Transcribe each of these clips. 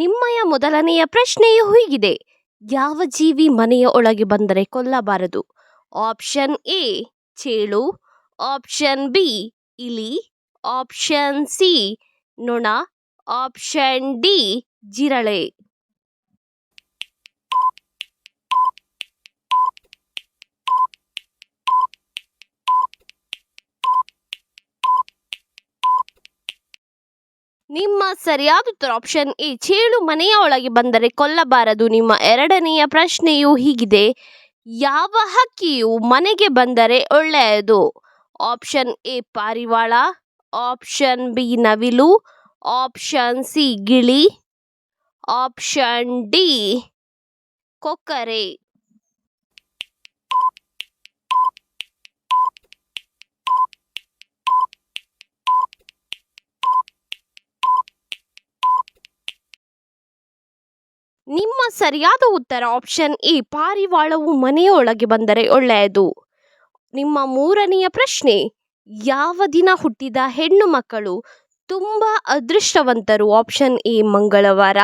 ನಿಮ್ಮಯ ಮೊದಲನೆಯ ಪ್ರಶ್ನೆಯು ಹೀಗಿದೆ. ಯಾವ ಜೀವಿ ಮನೆಯ ಒಳಗೆ ಬಂದರೆ ಕೊಲ್ಲಬಾರದು? ಆಪ್ಷನ್ ಎ, ಚೇಳು. ಆಪ್ಷನ್ ಬಿ, ಇಲಿ. ಆಪ್ಷನ್ ಸಿ, ನೊಣ. ಆಪ್ಷನ್ ಡಿ, ಜಿರಳೆ. ನಿಮ್ಮ ಸರಿಯಾದ ಉತ್ತರ ಆಪ್ಷನ್ ಎ, ಚೇಳು ಮನೆಯ ಒಳಗೆ ಬಂದರೆ ಕೊಲ್ಲಬಾರದು. ನಿಮ್ಮ ಎರಡನೆಯ ಪ್ರಶ್ನೆಯು ಹೀಗಿದೆ. ಯಾವ ಹಕ್ಕಿಯು ಮನೆಗೆ ಬಂದರೆ ಒಳ್ಳೆಯದು? ಆಪ್ಷನ್ ಎ, ಪಾರಿವಾಳ. ಆಪ್ಷನ್ ಬಿ, ನವಿಲು. ಆಪ್ಷನ್ ಸಿ, ಗಿಳಿ. ಆಪ್ಷನ್ ಡಿ, ಕೊಕ್ಕರೆ. ನಿಮ್ಮ ಸರಿಯಾದ ಉತ್ತರ ಆಪ್ಷನ್ ಎ ಪಾರಿವಾಳವು ಮನೆಯೊಳಗೆ ಬಂದರೆ ಒಳ್ಳೆಯದು. ನಿಮ್ಮ ಮೂರನೆಯ ಪ್ರಶ್ನೆ, ಯಾವ ದಿನ ಹುಟ್ಟಿದ ಹೆಣ್ಣು ಮಕ್ಕಳು ತುಂಬ ಅದೃಷ್ಟವಂತರು? ಆಪ್ಷನ್ ಎ, ಮಂಗಳವಾರ.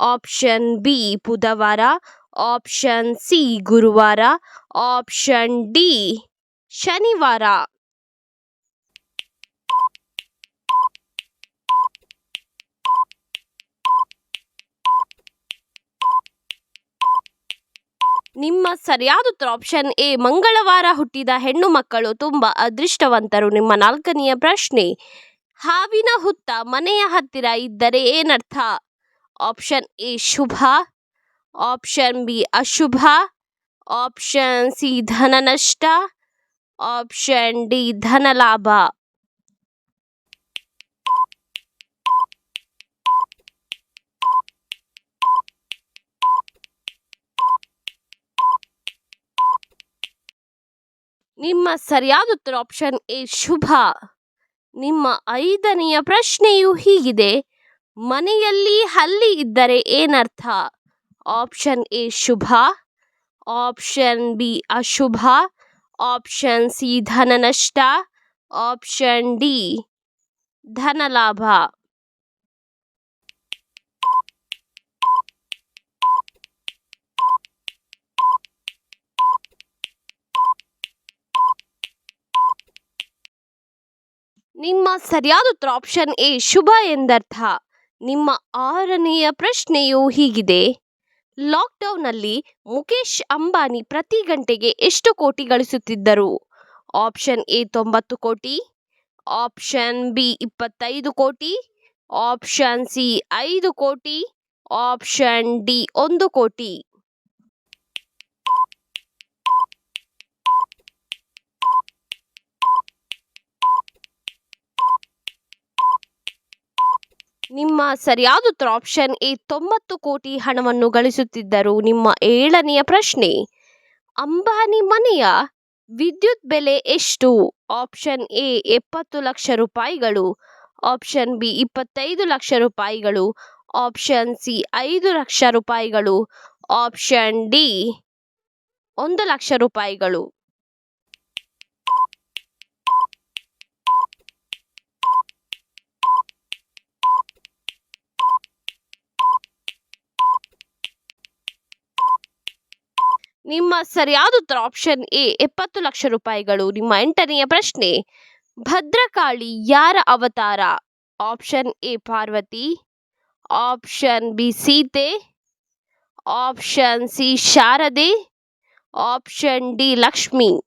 ಆಪ್ಷನ್ ಬಿ, ಬುಧವಾರ. ಆಪ್ಷನ್ ಸಿ, ಗುರುವಾರ. ಆಪ್ಷನ್ ಡಿ, ಶನಿವಾರ. ನಿಮ್ಮ ಸರಿಯಾದ ಉತ್ತರ ಆಪ್ಷನ್ ಎ, ಮಂಗಳವಾರ ಹುಟ್ಟಿದ ಹೆಣ್ಣು ಮಕ್ಕಳು ತುಂಬ ಅದೃಷ್ಟವಂತರು. ನಿಮ್ಮ ನಾಲ್ಕನೆಯ ಪ್ರಶ್ನೆ, ಹಾವಿನ ಹುತ್ತ ಮನೆಯ ಹತ್ತಿರ ಇದ್ದರೆ ಏನರ್ಥ? ಆಪ್ಷನ್ ಎ, ಶುಭ. ಆಪ್ಷನ್ ಬಿ, ಅಶುಭ. ಆಪ್ಷನ್ ಸಿ ಧನ ನಷ್ಟ ಆಪ್ಷನ್ ಡಿ ಧನ ಲಾಭ ನಿಮ್ಮ ಸರಿಯಾದ ಉತ್ತರ ಆಪ್ಷನ್ ಎ ಶುಭ. ನಿಮ್ಮ ಐದನೆಯ ಪ್ರಶ್ನೆಯು ಹೀಗಿದೆ. ಮನೆಯಲ್ಲಿ ಹಲ್ಲಿ ಇದ್ದರೆ ಏನರ್ಥ? ಆಪ್ಷನ್ ಎ ಶುಭ. ಆಪ್ಷನ್ ಬಿ ಅಶುಭ. ಆಪ್ಷನ್ ಸಿ ಧನ ನಷ್ಟ ಆಪ್ಷನ್ ಡಿ ಧನ ನಿಮ್ಮ ಸರಿಯಾದ ಉತ್ತರ ಆಪ್ಷನ್ ಎ ಶುಭ ಎಂದರ್ಥ. ನಿಮ್ಮ ಆರನೆಯ ಪ್ರಶ್ನೆಯು ಹೀಗಿದೆ. ಲಾಕ್ಡೌನ್ನಲ್ಲಿ ಮುಕೇಶ್ ಅಂಬಾನಿ ಪ್ರತಿ ಗಂಟೆಗೆ ಎಷ್ಟು ಕೋಟಿ ಗಳಿಸುತ್ತಿದ್ದರು? ಆಪ್ಷನ್ ಎ ತೊಂಬತ್ತು ಕೋಟಿ. ಆಪ್ಷನ್ ಬಿ ಇಪ್ಪತ್ತೈದು ಕೋಟಿ. ಆಪ್ಷನ್ ಸಿ ಐದು ಕೋಟಿ. ಆಪ್ಷನ್ ಡಿ ಒಂದು ಕೋಟಿ. ನಿಮ್ಮ ಸರಿಯಾದ ಆಪ್ಷನ್ ಎ ತೊಂಬತ್ತು ಕೋಟಿ ಹಣವನ್ನು ಗಳಿಸುತ್ತಿದ್ದರು. ನಿಮ್ಮ ಏಳನೆಯ ಪ್ರಶ್ನೆ, ಅಂಬಾನಿ ಮನೆಯ ವಿದ್ಯುತ್ ಬೆಲೆ ಎಷ್ಟು? ಆಪ್ಷನ್ ಎ, ಎಪ್ಪತ್ತು ಲಕ್ಷ ರೂಪಾಯಿಗಳು. ಆಪ್ಷನ್ ಬಿ, ಇಪ್ಪತ್ತೈದು ಲಕ್ಷ ರೂಪಾಯಿಗಳು. ಆಪ್ಷನ್ ಸಿ, ಐದು ಲಕ್ಷ ರೂಪಾಯಿಗಳು. ಆಪ್ಷನ್ ಡಿ, ಒಂದು ಲಕ್ಷ ರೂಪಾಯಿಗಳು. ನಿಮ್ಮ ಸರಿಯಾದ ಉತ್ತರ ಆಪ್ಷನ್ ಎ, ಎಪ್ಪತ್ತು ಲಕ್ಷ ರೂಪಾಯಿಗಳು. ನಿಮ್ಮ ಎಂಟನೆಯ ಪ್ರಶ್ನೆ, ಭದ್ರಕಾಳಿ ಯಾರ ಅವತಾರ? Option A, Parvati. Option B, Sita. Option C, Sharada. Option D, Lakshmi.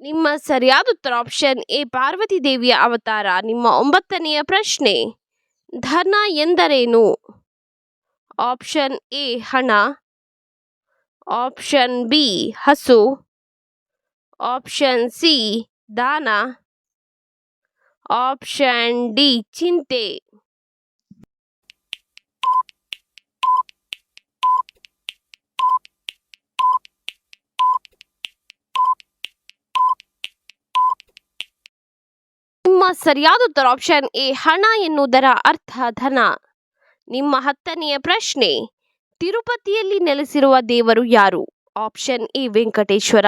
ನಿಮ್ಮ ಸರಿಯಾದ ಉತ್ತರ ಆಪ್ಷನ್ ಎ, ಪಾರ್ವತಿ ದೇವಿಯ ಅವತಾರ. ನಿಮ್ಮ ಒಂಬತ್ತನೆಯ ಪ್ರಶ್ನೆ, ಧನ ಎಂದರೇನು? ಆಪ್ಷನ್ ಎ, ಹಣ. ಆಪ್ಷನ್ ಬಿ, ಹಸು. ಆಪ್ಷನ್ ಸಿ, ದಾನ. ಆಪ್ಷನ್ ಡಿ, ಚಿಂತೆ. ಸರಿಯಾದ ಉತ್ತರ ಆಪ್ಷನ್ ಎ, ಹಣ ಎನ್ನುವುದರ ಅರ್ಥ ಧನ. ನಿಮ್ಮ ಹತ್ತನೆಯ ಪ್ರಶ್ನೆ, ತಿರುಪತಿಯಲ್ಲಿ ನೆಲೆಸಿರುವ ದೇವರು ಯಾರು? Option A, Venkateshwara.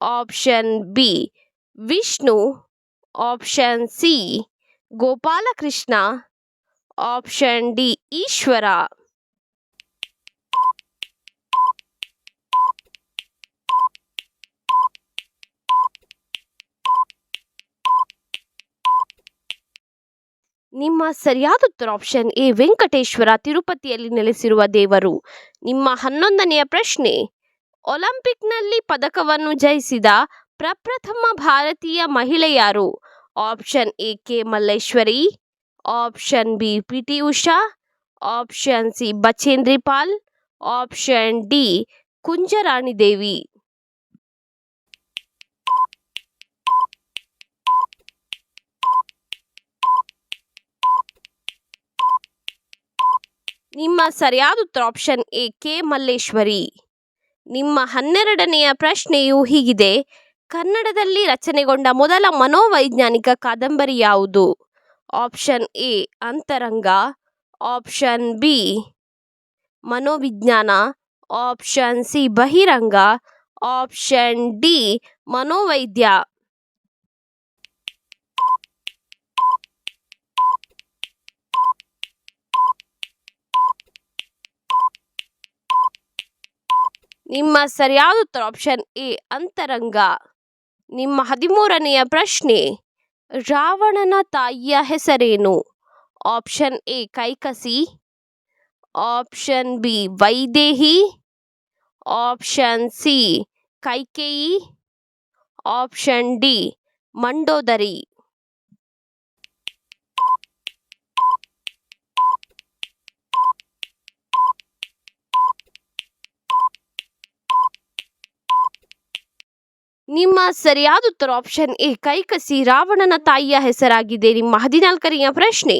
Option B, Vishnu. Option C, Gopalakrishna. Option D, Ishwara. ನಿಮ್ಮ ಸರಿಯಾದ ಉತ್ತರ ಆಪ್ಷನ್ ಎ ವೆಂಕಟೇಶ್ವರ ತಿರುಪತಿಯಲ್ಲಿ ನೆಲೆಸಿರುವ ದೇವರು. ನಿಮ್ಮ ಹನ್ನೊಂದನೆಯ ಪ್ರಶ್ನೆ, ಒಲಿಂಪಿಕ್ನಲ್ಲಿ ಪದಕವನ್ನು ಜಯಿಸಿದ ಪ್ರಪ್ರಥಮ ಭಾರತೀಯ ಮಹಿಳೆ ಯಾರು? Option A K Malleswari option B P T Usha option C Bachendri Pal option D ಕುಂಜರಾಣಿ ದೇವಿ. ನಿಮ್ಮ ಸರಿಯಾದ ಉತ್ತರ ಆಪ್ಷನ್ ಎ, ಕೆ, ಮಲ್ಲೇಶ್ವರಿ. ನಿಮ್ಮ ಹನ್ನೆರಡನೆಯ ಪ್ರಶ್ನೆಯು ಹೀಗಿದೆ. ಕನ್ನಡದಲ್ಲಿ ರಚನೆಗೊಂಡ ಮೊದಲ ಮನೋವೈಜ್ಞಾನಿಕ ಕಾದಂಬರಿ ಯಾವುದು? Option A, Antaranga. Option B, ಮನೋವಿಜ್ಞಾನ. Option C, ಬಹಿರಂಗ. ಆಪ್ಷನ್ ಡಿ, ಮನೋವೈದ್ಯ. ನಿಮ್ಮ ಸರಿಯಾದ ಉತ್ತರ ಆಪ್ಷನ್ ಎ, ಅಂತರಂಗ. ನಿಮ್ಮ ಹದಿಮೂರನೆಯ ಪ್ರಶ್ನೆ, ರಾವಣನ ತಾಯಿಯ ಹೆಸರೇನು? Option A, Kaikasi. Option B, Vaidehi. Option C, Kaikeyi. Option D, Mandodari. ನಿಮ್ಮ ಸರಿಯಾದ ಉತ್ತರ ಆಪ್ಷನ್ ಎ ಕೈಕಸಿ ರಾವಣನ ತಾಯಿಯ ಹೆಸರಾಗಿದೆ. ನಿಮ್ಮ ಹದಿನಾಲ್ಕನೆಯ ಪ್ರಶ್ನೆ,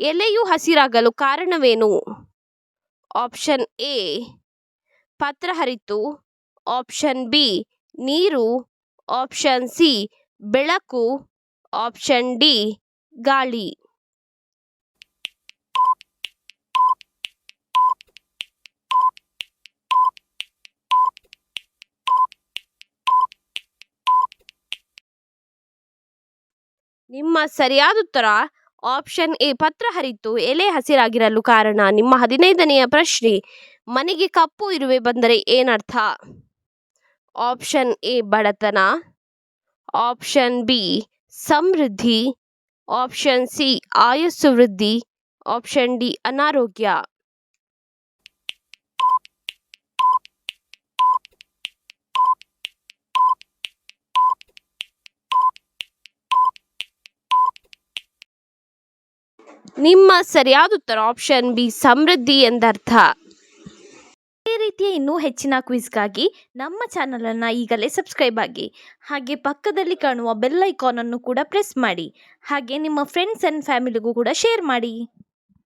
ಎಲೆಯು ಹಸಿರಾಗಲು ಕಾರಣವೇನು? ಆಪ್ಷನ್ ಎ ಪತ್ರ ಹರಿತು. ಆಪ್ಷನ್ ಬಿ ನೀರು. ಆಪ್ಷನ್ ಸಿ ಬೆಳಕು. ಆಪ್ಷನ್ ಡಿ ಗಾಳಿ. ನಿಮ್ಮ ಸರಿಯಾದ ಉತ್ತರ ಆಪ್ಷನ್ ಎ ಪತ್ರ ಹರಿತು, ಎಲೆ ಹಸಿರಾಗಿರಲು ಕಾರಣ. ನಿಮ್ಮ ಹದಿನೈದನೆಯ ಪ್ರಶ್ನೆ, ಮನೆಗೆ ಕಪ್ಪು ಇರುವೆ ಬಂದರೆ ಏನರ್ಥ? ಆಪ್ಷನ್ ಎ, ಬಡತನ. ಆಪ್ಷನ್ ಬಿ, ಸಮೃದ್ಧಿ. ಆಪ್ಷನ್ ಸಿ, ಆಯಸ್ಸು ವೃದ್ಧಿ. ಆಪ್ಷನ್ ಡಿ, ಅನಾರೋಗ್ಯ. ನಿಮ್ಮ ಸರಿಯಾದ ಉತ್ತರ ಆಪ್ಷನ್ ಬಿ ಸಮೃದ್ಧಿ ಎಂದರ್ಥ. ಇದೇ ರೀತಿಯ ಇನ್ನೂ ಹೆಚ್ಚಿನ ಕ್ವಿಜ್ಗಾಗಿ ನಮ್ಮ ಚಾನಲನ್ನು ಈಗಲೇ ಸಬ್ಸ್ಕ್ರೈಬ್ ಆಗಿ, ಹಾಗೆ ಪಕ್ಕದಲ್ಲಿ ಕಾಣುವ ಬೆಲ್ ಐಕಾನನ್ನು ಕೂಡ ಪ್ರೆಸ್ ಮಾಡಿ, ಹಾಗೆ ನಿಮ್ಮ ಫ್ರೆಂಡ್ಸ್ ಆ್ಯಂಡ್ ಫ್ಯಾಮಿಲಿಗೂ ಕೂಡ ಶೇರ್ ಮಾಡಿ.